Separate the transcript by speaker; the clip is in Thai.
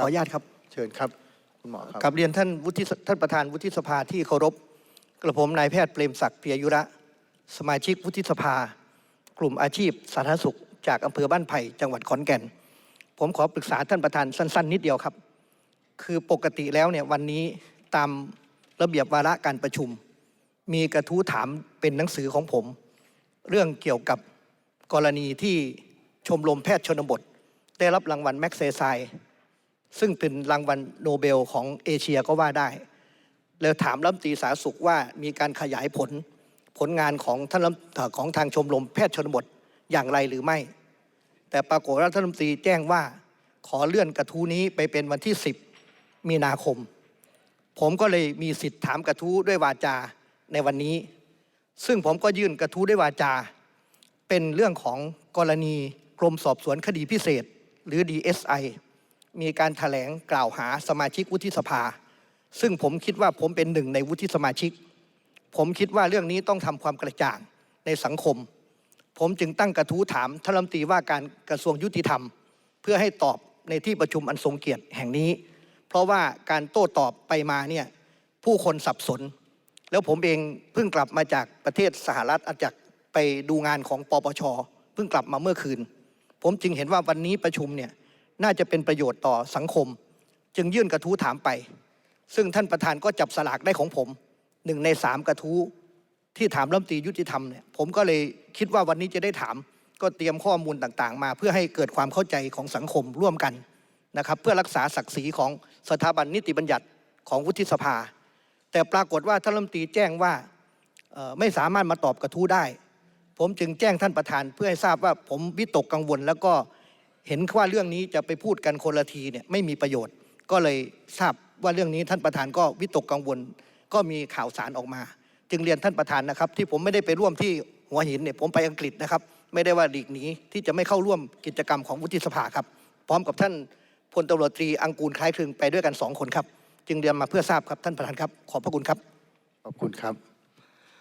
Speaker 1: ออนุญาตครับ
Speaker 2: เชิญครับคุณหมอครับ
Speaker 1: กับเรียนท่านวุฒิสท่านประธานวุฒิสภาที่เคารพกระผมนายแพทย์เปรมศักดิ์เปียยุระ สมาชิกวุฒิสภา กลุ่มอาชีพสาธารณสุข จากอำเภอบ้านไผ่จังหวัดขอนแก่น ผมขอปรึกษาท่านประธานสั้น ๆ นิดเดียวครับ คือปกติแล้วเนี่ยวันนี้ตามระเบียบวาระการประชุม มีกระทู้ถามเป็นหนังสือของผม เรื่องเกี่ยวกับกรณีที่ชมรมแพทย์ชนบท ได้รับรางวัลแม็กเซไซ ซึ่งเป็นรางวัลโนเบลของเอเชียก็ว่าได้ แล้วถามรัฐมนตรีสาธารณสุขว่ามีการขยายผลผลงานของท่านของทางชมรมแพทย์ชนบทอย่างไรหรือไม่ แต่ปรากฏว่าท่านรัฐมนตรีแจ้งว่าขอเลื่อนกระทู้นี้ไปเป็นวันที่ 10 มีนาคม ผมก็เลยมีสิทธิ์ถามกระทู้ด้วยวาจาในวันนี้ ซึ่งผมก็ยื่นกระทู้ด้วยวาจา เป็นเรื่องของกรณีกรมสอบสวนคดีพิเศษ หรือ DSI มีการแถลงกล่าวหาสมาชิกวุฒิสภา ซึ่งผมคิดว่าผมเป็นหนึ่งในวุฒิสมาชิก ผมคิดว่าเรื่องนี้ต้องทำความกระจ่างในสังคม ผมจึงตั้งกระทู้ถามท่านรัฐมนตรีว่าการกระทรวงยุติธรรม เพื่อให้ตอบในที่ประชุมอันทรงเกียรติแห่งนี้ เพราะว่าการโต้ตอบไปมาเนี่ยผู้คนสับสน แล้วผมเองเพิ่งกลับมาจากประเทศสหรัฐอาจากไปดูงานของปปชเพิ่งกลับมาเมื่อคืน ผมจึงเห็นว่าวันนี้ประชุมเนี่ย น่าจะเป็นประโยชน์ต่อสังคม จึงยื่นกระทู้ถามไป ซึ่งท่านประธานก็จับสลากได้ของผมหนึ่งในสามกระทู้ที่ถามรัฐมนตรียุติธรรมเนี่ยผมก็เลยคิดว่าวันนี้จะได้ถาม ก็เตรียมข้อมูลต่างๆ มา เพื่อให้เกิดความเข้าใจของสังคมร่วมกันนะครับ เพื่อรักษาศักดิ์ศรีของสถาบันนิติบัญญัติของวุฒิสภา แต่ปรากฏว่าท่านรัฐมนตรีแจ้งว่าไม่สามารถมาตอบกระทู้ได้ ผมจึงแจ้งท่านประธานเพื่อให้ทราบว่าผมวิตกกังวลแล้วก็ เห็นว่าเรื่องนี้จะไปพูดกันคนละทีเนี่ยไม่มีประโยชน์ ก็เลยทราบว่าเรื่องนี้ท่านประธานก็วิตกกังวล ก็มีข่าวสารออกมา จึงเรียนท่านประธานนะครับ ที่ผมไม่ได้ไปร่วมที่หัวหินเนี่ยผมไปอังกฤษนะครับ ไม่ได้ว่าหลีกหนีที่จะไม่เข้าร่วมกิจกรรมของวุฒิสภาครับ พร้อมกับท่านพลตำรวจตรีอังกูลคล้ายคลึงไปด้วยกันสองคนครับ จึงเรียนมาเพื่อทราบครับท่านประธานครับ ขอบพระคุณครับ
Speaker 2: ขอบคุณครับ